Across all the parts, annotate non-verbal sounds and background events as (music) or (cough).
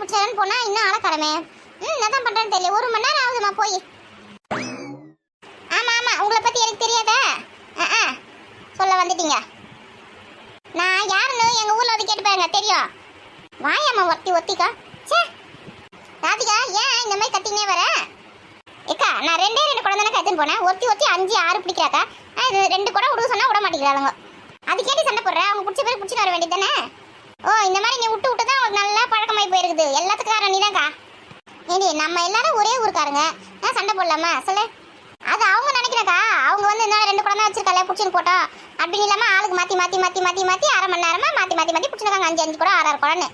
பிடிச்சான்னு போனா இன்னும் ஆளக்காரமே ம் என்ன தான் பண்றேன்னு தெரியல. ஒரு மணி நேரம் ஆகுதுமா போய். ஆமா ஆமா. உங்களை பத்தி எனக்கு தெரியாதா? ஆ, ஆ. சொல்ல வந்துட்டீங்க. நான் யாருன்னு எங்க ஊர்ல வந்து கேட்டு பாருங்க தெரியும். வாயம்மா ஒத்தி ஒத்திக்கா. ச்சே. ராதிகா ஏன் இந்த மாதிரி கத்தினே வர? ஏக்கா நான் ரெண்டே ரெண்டு குடம் தானே கத்துன்னு போனேன். ஒத்தி ஒத்தி அஞ்சு ஆறு பிடிக்கிறாக்கா. இது ரெண்டு குடம் விடுக்க சொன்னா விட மாட்டேங்கிறாளுங்க. அதுக்கேண்டி சண்டை போடுற? அவங்க பிடிச்ச பேர் பிடிச்சிட்டு வர வேண்டியது தானே? ஓ இந்த மாதிரி நீ விட்டு விட்டு தான் உனக்கு நல்லா பழக்கமாகி போயிருக்குது. எல்லாத்துக்கும் காரணம் நீதான்க்கா. ஏடி நம்ம எல்லாரும் ஒரே ஊருக்காரங்க. நான் சண்டை போடலாமா? சொல்லு. அது அவங்க நினைக்கிறக்கா. அவங்க வந்து என்ன ரெண்டு குழந்தை வச்சிருக்கல பிடிச்சின்னு போட்டோம் அப்படின்னு இல்லாமல் ஆளுக்கு மாற்றி மாற்றி மாற்றி மாற்றி மாற்றி அரை மணி நேரமா மாற்றி மாற்றி மாற்றி பிடிச்சிருக்காங்க அஞ்சு அஞ்சு கூட ஆறு ஆறு குழந்தை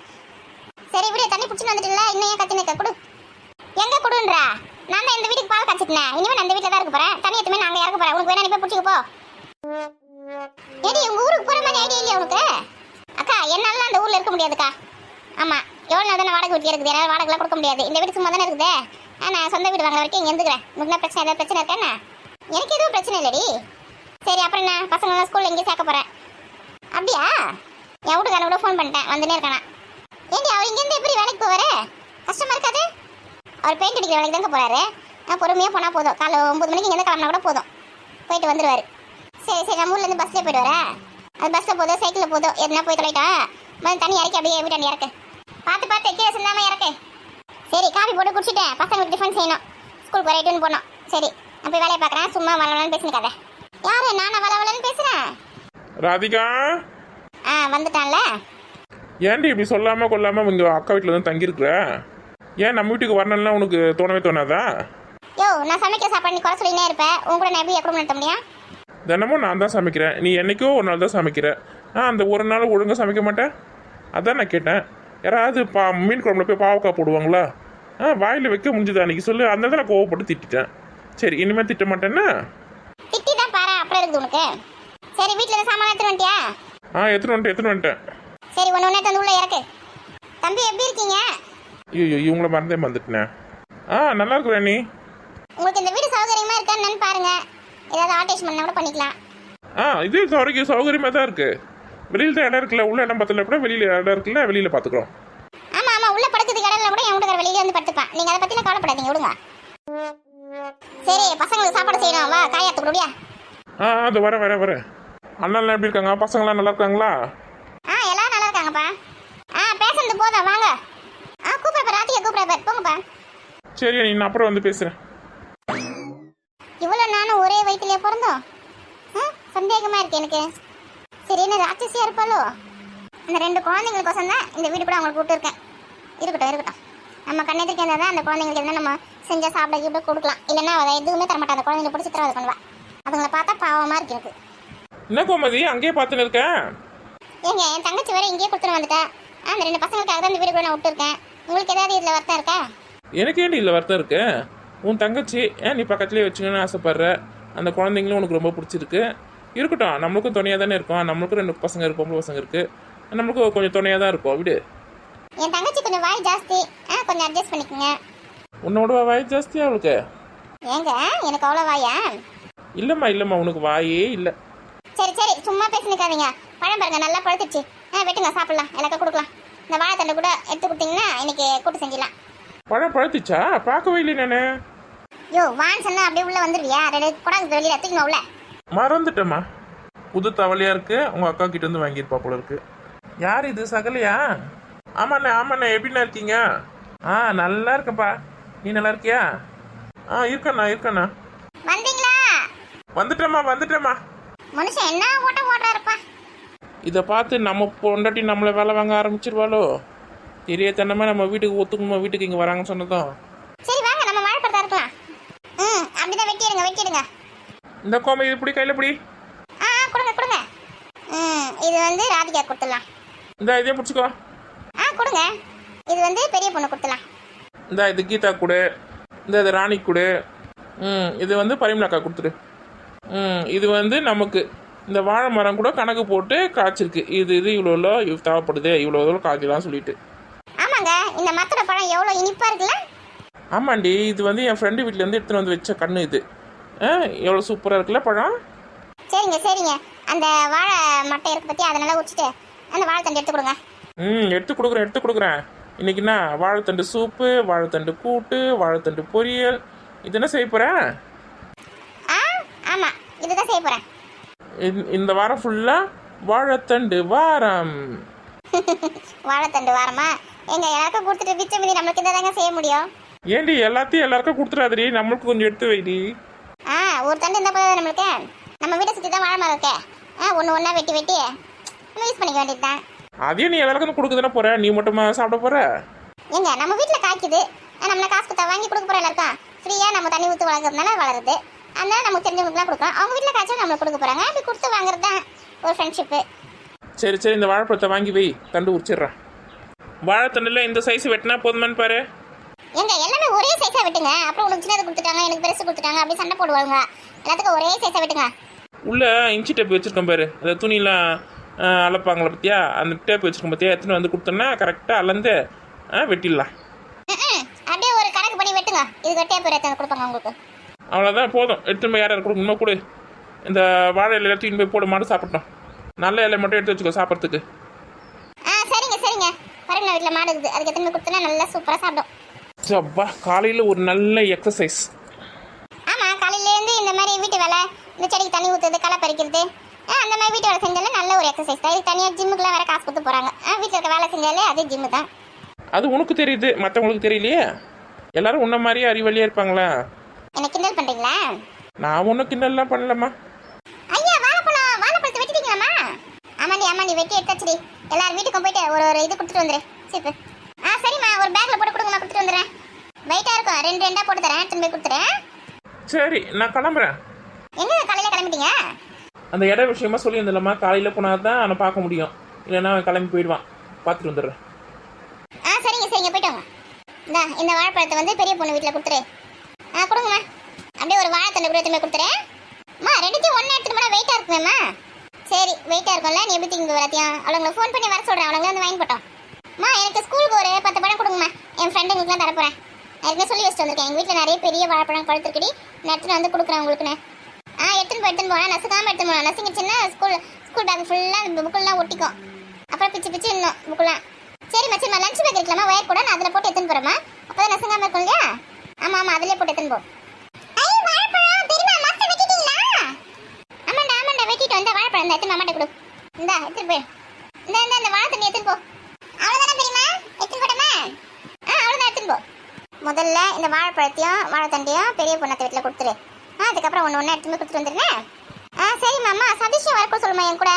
சரி விடு தண்ணி பிடிச்சின்னு வந்துட்டுல. இன்னும் ஏன் கத்தி நிற்க கொடு. எங்கே கொடுன்றா? நான் தான் இந்த வீட்டுக்கு பால் காய்ச்சிட்டேன் இனிமேல் அந்த வீட்டில் தான் இருக்க போகிறேன் தண்ணி எத்துமே நாங்கள் இறக்க போறேன் உனக்கு வேணா நீ போய் பிடிச்சிக்க போ. ஏடி உங்கள் ஊருக்கு போகிற மாதிரி ஐடியா இல்லையா உனக்கு? அக்கா என்னால அந்த ஊரில் இருக்க முடியாதுக்கா. ஆமாம் எவ்வளோ நாள் தானே வாடகை வீட்டு இருக்குது? என்னால வாடகைலாம் கொடுக்க முடியாது. இந்த வீடு சும்மா தானே இருக்குது? ஆ, நான் சொந்த வீடு வாங்குற வரைக்கும் இங்கே இருந்துக்கிறேன். உங்களுக்கு பிரச்சனை? ஏதாவது பிரச்சனை இருக்கா எனக்கு எதுவும் பிரச்சனை இல்லடி. சரி அப்புறம் என்ன? பசங்க ஸ்கூலில் எங்கேயும் சேர்க்க போகிறேன் அப்படியா? என் வீட்டுக்காரன் கூட ஃபோன் பண்ணிட்டேன். வந்துனே இருக்கானா. ஏண்டி அவர் இங்கேருந்து எப்படி வேலைக்கு போவாரு? கஷ்டமாக இருக்காது? அவர் பெயிண்ட் அடிக்கிற வேலைக்கு தாங்க போகிறாரு நான் பொறுமையாக போனால் போதும். காலை ஒம்பது மணிக்கு இங்கேருந்து கிளம்பினா கூட போதும். போயிட்டு வந்துடுவார் சரி சரி நம்ம ஊர்லேருந்து பஸ்ஸில் போயிட்டு வரேன். அது பஸ்ஸில் போதோ சைக்கிளில் போதோ எதுனா போய் தொலைட்டா? மறுபடியும் தண்ணி இறக்கி அப்படியே வீட்டாண்டி இறக்கு. பார்த்து பார்த்து கீழே சிந்தாம இறக்கு. சரி காபி போட்டு குடிச்சிட்டேன். பசங்களுக்கு டிஃபன் செய்யணும். ஸ்கூலுக்கு வரைட்டுன்னு போனோம் சரி நான் போய் வேலையை பார்க்குறேன். சும்மா வளவலன்னு பேசினிக்காத. யாரு நானா வளவலன்னு பேசுகிறேன் ராதிகா? ஆ வந்துட்டான்ல. ஏன்டி இப்படி சொல்லாம கொள்ளாம இங்க அக்கா வீட்டில் வந்து தங்கியிருக்கிற? ஏன் நம்ம வீட்டுக்கு வரணும்னா உனக்கு தோணவே தோணாதா? யோ நான் சமைக்க சாப்பாடு நீ குறை சொல்லினே இருப்பேன் உங்க கூட நான் எப்படி எப்படி நடத்த முடியும்? தினமும் நான் தான் சமைக்கிறேன். நீ என்னைக்கோ ஒரு நாள் தான் சமைக்கிற. ஆ அந்த ஒரு நாள் ஒழுங்காக சமைக்க மாட்டேன்? அதான் நான் கேட்டேன். யாராவது பா மீன் குழம்புல போய் பாவக்காய் போடுவாங்களா? ஆ வாயில் வைக்க முடிஞ்சது அன்னைக்கு சொல்லு. அந்த நான் கோவப்பட்டு திட்டிட்டேன். சரி இனிமேல் திட்ட மாட்டேன்னா? திட்டி தான் பாரு அப்புறம் இருக்குது உனக்கு? சரி வீட்டில் சாமான் எடுத்துட்டு வந்துட்டியா? ஆ எத்தனை வந்துட்டேன் எத்தனை வந்துட்டேன். சரி ஒன்று ஒன்றே தந்து உள்ள இறக்கு. தம்பி எப்படி இருக்கீங்க? ஐயோ இவங்கள மறந்தே வந்துட்டேன் ஆ நல்லா இருக்கிறேன் நீ உங்களுக்கு இந்த வீடு சௌகரியமா இருக்கான்னு பாருங்க. ஏதாவது ஆல்டேஷன் பண்ணா கூட பண்ணிக்கலாம். ஆ இது சௌகரியம் சௌகரியமாக தான் இருக்கு. வெளியில் தான் இடம் இருக்குல்ல உள்ள இடம் பத்தல கூட வெளியில் இடம் இருக்குல்ல வெளியில் பார்த்துக்குறோம். ஆமா ஆமா உள்ள படுக்கிறதுக்கு இடம் இல்ல கூட என் வீட்டுக்கார வெளியில வந்து படுத்துப்பான். நீங்க அதை பத்திலாம் கவலைப்படாதீங்க விடுங்க. சரி பசங்களுக்கு சாப்பாடு செய்யணும். வா காயாத்து கொடுடியா ஆ அது வர வர வர அண்ணன்லாம் எப்படி இருக்காங்க? பசங்களாம் நல்லா இருக்காங்களா? ஆ எல்லாரும் நல்லா இருக்காங்கப்பா. ஆ பேசுறது போதும் வாங்க. ஆ கூப்பிடுறப்ப ராத்திரியை கூப்பிடுறப்ப போங்கப்பா. சரி நீ நான் அப்புறம் வந்து பேசுகிறேன் இவ்வளவு நானும் ஒரே வயிற்றுலயே பிறந்தோம்? ஆ, சந்தேகமா இருக்கு எனக்கு. சரி என்ன ராட்சசியா இருப்பாளோ? அந்த ரெண்டு குழந்தைங்களுக்கோசம் தான் இந்த வீடு கூட அவங்களுக்கு விட்டுருக்கேன். இருக்கட்டும் இருக்கட்டும். நம்ம கண்ணெதிர்க்கு இருந்தால் தான் அந்த குழந்தைங்களுக்கு எதுனா நம்ம செஞ்சா சாப்பிட கீப்பிட கொடுக்கலாம். இல்லைன்னா அவ எதுவுமே தர மாட்டா. அந்த குழந்தைங்க பிடிச்சி தரவாது பண்ணுவா. அதுங்களை பார்த்தா பாவமா இருக்கு எனக்கு. என்ன கோமதி? அங்கேயே பார்த்துன்னு இருக்கேன் ஏங்க என் தங்கச்சி வேற இங்கேயே கொடுத்துட்டு வந்துட்டா. அந்த ரெண்டு பசங்களுக்காக தான் இந்த வீடு கூட நான் விட்டுருக்கேன். உங்களுக்கு ஏதாவது இதில் வருத்தம் இருக்கா? எனக்கு ஏன்டி இல்லை வருத்தம் இருக்கு? உன் தங்கச்சி ஏன் நீ பக்கத்துலேயே வச்சுக்கணும்னு ஆசைப்படுற? அந்த குழந்தைங்களும் உனக்கு ரொம்ப பிடிச்சிருக்கு. இருக்கட்டும். நம்மளுக்கும் துணையாக தானே இருக்கும். நம்மளுக்கும் ரெண்டு பசங்க இருக்கு பொம்பளை பசங்க இருக்கு. நம்மளுக்கும் கொஞ்சம் துணையாக தான் இருக்கும். விடு. என் தங்கச்சி கொஞ்சம் வாய் ஜாஸ்தி. ஆ கொஞ்சம் அட்ஜஸ்ட் பண்ணிக்கோங்க. உன்னோட வயசு ஜாஸ்தியா அவளுக்கு? ஏங்க எனக்கு அவ்வளோ வாயா? இல்லைம்மா இல்லைம்மா உனக்கு வாயே இல்லை. சரி சரி சும்மா பேசி நிக்காதீங்க. பழம் பாருங்க நல்லா பழுத்துச்சு. ஆ வெட்டுங்க சாப்பிடலாம். எனக்கு கொடுக்கலாம். இந்த வாழைத்தண்டை கூட எடுத்து கொடுத்தீங்கன்னா இன்னைக்கு கூட்டு செஞ்சிடலாம். பழம் பழுத்துச்சா? பார்க்கவே இல்லை நானு. யோ வான்னு சொன்னா அப்படியே உள்ள வந்துருவியா? ரெண்டு குடங்கு வெளியில எடுத்துக்கணும் உள்ள மறந்துட்டேம்மா. புது தவளையா இருக்கு. உங்க அக்கா கிட்ட இருந்து வாங்கியிருப்பா போல இருக்கு. யார் இது? சகலையா? ஆமாண்ணே ஆமாண்ணே. எப்படிண்ணா இருக்கீங்க? ஆ நல்லா இருக்கேன்ப்பா. நீ நல்லா இருக்கியா? ஆ இருக்கண்ணா இருக்கண்ணா. வந்தீங்களா? வந்துட்டேம்மா வந்துட்டேம்மா. மனுஷன் என்ன ஓட்ட ஓடுறாருப்பா இதை பார்த்து நம்ம பொண்டாட்டி நம்மளை வேலை வாங்க ஆரம்பிச்சிருவாளோ? தெரியத்தனமா நம்ம வீட்டுக்கு ஒத்துக்கணுமா? வீட்டுக்கு இங்கே வராங்கன்னு சொன்னதும். சரி வாங்க. நம்ம வாழைப்பழத்தா இருக்கலாம். ம் அப்படிதான் வெட்டிடுங்க வெட்டிடுங்க. இந்த கோமை இது பிடி கையில் பிடி. ஆ கொடுங்க கொடுங்க. ம் இது வந்து ராதிகா கொடுத்துடலாம். இந்த இதே பிடிச்சிக்கோ. ஆ கொடுங்க. இது வந்து பெரிய பொண்ணு கொடுத்துடலாம். இந்த இது கீதா கொடு. இந்த இது ராணி கொடு. ம் இது வந்து பரிமலாக்கா கொடுத்துரு ம் இது வந்து நமக்கு. இந்த வாழை மரம் கூட கணக்கு போட்டு காய்ச்சிருக்கு. இது இது இவ்வளோ இவ்வளோ இவ் தேவைப்படுது இவ்வளோ இவ்வளோ காய்க்கலாம் சொல்லிட்டு. ஆமாங்க இந்த மத்தோட பழம் எவ்வளோ இனிப்பா இருக்குல்ல? ஆமாண்டி இது வந்து என் ஃப்ரெண்டு வீட்டிலேருந்து எடுத்துகிட்டு வந்து வச்ச கண்ணு இது. ஆ எவ்வளோ சூப்பராக இருக்குல்ல பழம்? சரிங்க சரிங்க. அந்த வாழை மட்டை இருக்கு பத்தி அதை நல்லா உரிச்சிட்டு அந்த வாழைத்தண்டு எடுத்து கொடுங்க. ம் எடுத்து கொடுக்குறேன் எடுத்து கொடுக்குறேன். இன்னைக்கு என்ன? வாழைத்தண்டு சூப்பு வாழைத்தண்டு கூட்டு வாழைத்தண்டு பொரியல். இது என்ன செய்ய போகிறேன் ஆ ஆமா இதுதான் செய்ய போறேன். இந்த வாரம் ஃபுல்லாக வாழைத்தண்டு வாரம். (laughs) வாழைத்தண்டு வாரமா? எங்க எல்லாருக்கும் கொடுத்துட்டு பிச்சை மீதி நம்மளுக்கு இதை தாங்க செய்ய முடியும்? ஏண்டி எல்லாத்தையும் எல்லாருக்கும் கொடுத்துடாதடி. நம்மளுக்கு கொஞ்சம் எடுத்து வைடி. ஒரு தண்டு இருந்தா போதும் நம்மளுக்கு? நம்ம வீட்டை சுற்றி தான் வாழை மரம் இருக்கே. ஆ ஒன்று ஒன்றா வெட்டி வெட்டி. நம்ம யூஸ் பண்ணிக்க வேண்டியது தான் அதையும் நீ எல்லாருக்கும் கொடுக்க தானே போற? நீ மட்டுமா சாப்பிட போற? எங்க நம்ம வீட்டில் காய்க்குது. நம்மள காசு கொடுத்தா வாங்கி கொடுக்க போகிறோம் எல்லாருக்கும். ஃப்ரீயாக நம்ம தண்ணி ஊற்றி வளர்க்கறதுனால வளருது. அதனால நமக்கு தெரிஞ்சவங்களுக்குலாம் கொடுக்குறோம் அவங்க வீட்டில் காய்ச்சா நம்மளுக்கு கொடுக்க போகிறாங்க அப்படி கொடுத்து வாங்குறது தான் ஒரு ஃப்ரெண்ட்ஷிப்பு சரி சரி இந்த வாழைப்பழத்தை வாங்கி வை. தண்டு உரிச்சிடுறேன். வாழைத்தண்டில் இந்த சைஸ் வெட்டினா போதுமான்னு பாரு. எங்க எல்லாமே சைஸாக வெட்டுங்க. அப்புறம் உனக்கு சின்னது கொடுத்துட்டாங்க எனக்கு பெருசு கொடுத்துட்டாங்க அப்படி சண்டை போடுவாங்க எல்லாத்துக்கும் ஒரே சைஸாக வெட்டுங்க. உள்ள இன்ச்சி டேப் வச்சிருக்கேன் பாரு. அந்த துணியெல்லாம் அளப்பாங்களே பார்த்தியா அந்த டேப் வச்சிருக்கேன் பார்த்தியா எத்தனை வந்து கொடுத்தோன்னா கரெக்டாக அளந்து வெட்டிடலாம். அப்படியே ஒரு கணக்கு பண்ணி வெட்டுங்க. இது வெட்டியா பேர் எத்தனை கொடுப்பாங்க உங்களுக்கு? அவ்வளோதான் போதும். எடுத்துன்னு போய் யார் யார் கொடுக்கணுமோ கொடு. இந்த வாழை இலை எல்லாத்தையும் போய் போட மாட்டு சாப்பிட்டோம் நல்ல இலை மட்டும் எடுத்து வச்சுக்கோ சாப்பிட்றதுக்கு. ஆ சரிங்க சரிங்க. பாருங்க வீட்டில் மாடு இருக்குது. அதுக்கு எத்தனை கொடுத்தனா நல்லா சூப்பராக சாப்பிடும். அப்பா காலையில் ஒரு நல்ல எக்ஸசைஸ் ஆமாம் காலையிலேருந்து இந்த மாதிரி வீட்டு வேலை இந்த செடிக்கு தண்ணி ஊற்றுறது களை பறிக்கிறது ஆ, அந்த மாதிரி வீட்டு வேலை செஞ்சாலே நல்ல ஒரு எக்ஸசைஸ் தான். இதுக்கு தனியாக ஜிம்முக்குலாம் வேற காசு கொடுத்து போகிறாங்க ஆ வீட்டில் இருக்க வேலை செஞ்சாலே அது ஜிம்மு தான். அது உனக்கு தெரியுது மற்றவங்களுக்கு தெரியலையே? எல்லாரும் உன்ன மாதிரியே அறிவழியாக இருப்பாங்களா? என்ன கிண்டல் பண்ணுறீங்களா நான் ஒன்றும் கிண்டல்லாம் பண்ணலம்மா. ஐயா வாழைப்பழம் வாழைப்பழத்தை வெட்டிட்டீங்களாம்மா? ஆமாண்டி ஆமாண்டி வெட்டி எடுத்தாச்சுடி எல்லாரும் வீட்டுக்கும் போயிட்டு ஒரு ஒரு இது கொடுத்துட்டு வந்துரு. சீப்பு. ஆ சரிம்மா ஒரு பேக்கில் போட்டு கொடுங்கம்மா வெயிட்டாக இருக்கும் ரெண்டு ரெண்டாக போட்டு தரேன். எடுத்துன்னு போய் கொடுத்துறேன் சரி நான் கிளம்புறேன். எங்கே காலையில் கிளம்பிட்டீங்க? அந்த இட விஷயமா சொல்லியிருந்தலம்மா காலையில் போனால் தான் அவனை பார்க்க முடியும். இல்லைன்னா அவன் கிளம்பி போயிடுவான். பார்த்துட்டு வந்துடுறேன். ஆ சரிங்க சரிங்க போயிட்டு வாங்க. இந்தா இந்த வாழைப்பழத்தை வந்து பெரிய பொண்ணு வீட்டில் கொடுத்துரு. ஆ கொடுங்கம்மா. அப்படியே ஒரு வாழைத்தண்டை கூட எடுத்துன்னு போய் கொடுத்துறேன் அம்மா ரெண்டுத்தையும் ஒன்றா எடுத்துட்டு போனால் வெயிட்டாக இருக்குமேம்மா? சரி வெயிட்டாக இருக்கும்ல நீ எப்படி திங்க எல்லாத்தையும்? அவளுங்களை ஃபோன் பண்ணி வர சொல்கிறேன் அவளுங்க வந்து வாங்கி போட்டோம். அம்மா எனக்கு ஸ்கூலுக்கு ஒரு பத்து பழம் கொடுங்கம்மா. என் ஃப்ரெண்டுங்களுக்குலாம் தரப்போகிறேன் ஏற்கனவே சொல்லி வச்சுட்டு வந்திருக்கேன். எங்கள் வீட்டில் நிறைய பெரிய வாழைப்பழம் பழுத்திருக்கடி. நான் எடுத்துகிட்டு வந்து கொடுக்குறேன் உங்களுக்குன்னு. ஆ எடுத்துன்னு போய் எடுத்துன்னு போனால் நசுக்காமல் எடுத்துன்னு போகலாம் நசுங்கிச்சுன்னா ஸ்கூல் ஸ்கூல் பேக் ஃபுல்லாக அந்த புக்கெல்லாம் ஒட்டிக்கும். அப்புறம் பிச்சு பிச்சு இன்னும் புக்கெல்லாம் சரி மச்சிமா லஞ்ச் பேக் இருக்கலாமா ஒயர் கூட நான் அதில் போட்டு எடுத்துன்னு போகிறேம்மா அப்போ தான் நசுங்காமல் இருக்கும் இல்லையா? ஆமாம் ஆமாம் அதிலே போட்டு எடுத்துன்னு போ. ஆமாண்டா ஆமாண்டா வெட்டிட்டு வந்தா வாழைப்பழம் எடுத்து மாமாட்ட கொடு. இந்தா எடுத்துட்டு போய். இந்த இந்த இந்த வாழை தண்ணி எடுத்துட்டு போ. அவ்வளோதானே பெரியமா எடுத்துட்டு போட்டோமா ஆ அவ்வளோதான் எடுத்துட்டு போ முதல்ல இந்த வாழைப்பழத்தையும் வாழைத்தண்டையும் பெரிய பொண்ணத்தை வீட்டில் கொடுத்துரு. ஆ அதுக்கப்புறம் ஒன்று ஒன்று எடுத்து கொடுத்துட்டு வந்துடுறேன். ஆ சரி மாமா சதீஷம் வரக்கூட சொல்லுமா என் கூட?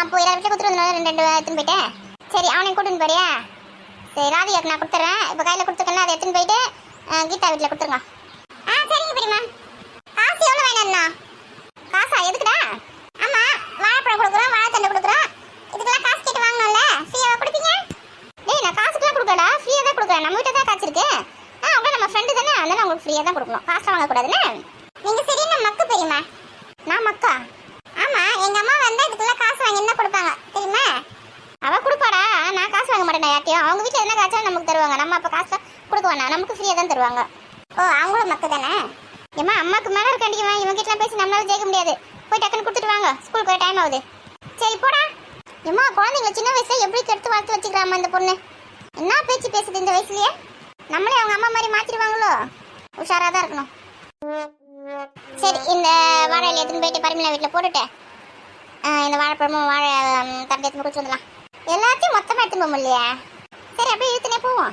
அப்போ எல்லா வீட்டில் கொடுத்துட்டு வந்து ரெண்டு ரெண்டு எடுத்துன்னு போயிட்டேன். சரி அவனையும் கூட்டின்னு போறியா? சரி ராதிகாக்கு நான் கொடுத்துட்றேன் இப்போ கையில் கொடுத்துருக்கேன் அதை எடுத்துன்னு போயிட்டு கீதா வீட்டில் கொடுத்துருங்க. ஆ சரிங்க பெரியம்மா. காசு எவ்வளோ வேணும்ண்ணா காசா? எதுக்குடா? ஆமாம் வாழைப்பழம் கொடுக்குறோம் வாழைத்தண்டை கொடுக்குறோம் இதுக்கெல்லாம் காசு கேட்டு வாங்கணும்ல ஃப்ரீயாக கொடுப்பீங்க டேய் நான் காசுக்கெல்லாம் கொடுக்கலடா ஃப்ரீயாக தான் கொடுக்குறேன் நம்ம வீட்டை தான் காசு இருக்கு ஆ அவங்க நம்ம ஃப்ரெண்டு தானே அதனால தான் கொடுக்கணும். காசுலாம் வாங்கக்கூடாதுன்னு நீங்க சரியான மக்கு பெரியம்மா? நான் மக்கா? ஆமா எங்க அம்மா வந்தா இதுக்கெல்லாம் காசு வாங்கி என்ன கொடுப்பாங்க? தெரியுமா? அவ கொடுப்பாடா. நான் காசு வாங்க மாட்டேன் யார்ட்டையும் அவங்க வீட்டில் என்ன காய்ச்சா நமக்கு தருவாங்க. நம்ம அப்போ காசு கொடுக்க வேணாம். நமக்கு ஃப்ரீயாக தான் தருவாங்க. ஓ அவங்களும் மக்கு தானே? ஏம்மா அம்மாக்கு மேலே இருக்காண்டிமா இவங்ககிட்டலாம் பேசி நம்மளால ஜெயிக்க முடியாது. போய் டக்குன்னு கொடுத்துட்டு வாங்க. ஸ்கூலுக்கு போய் டைம் ஆகுது. சரி போடா. ஏம்மா குழந்தைங்கள சின்ன வயசுல எப்படி கெடுத்து வளர்த்து வச்சுக்கிறாமா இந்த பொண்ணு? என்ன பேச்சு பேசுது இந்த வயசுலயே? நம்மளே அவங்க அம்மா மாதிரி மாத்திடுவாங்களோ? உஷாரா தான் இருக்கணும். சரி இந்த வாழை இலையை எடுத்துன்னு போயிட்டு பரிமளா வீட்டில் போட்டுட்டு இந்த வாழைப்பழமும் வாழை ம், எடுத்து எடுத்துன்னு குடிச்சு வந்துடலாம். எல்லாத்தையும் மொத்தமாக எடுத்துன்னு போக முடியலையா. சரி அப்படியே இழுத்துனே போவோம்.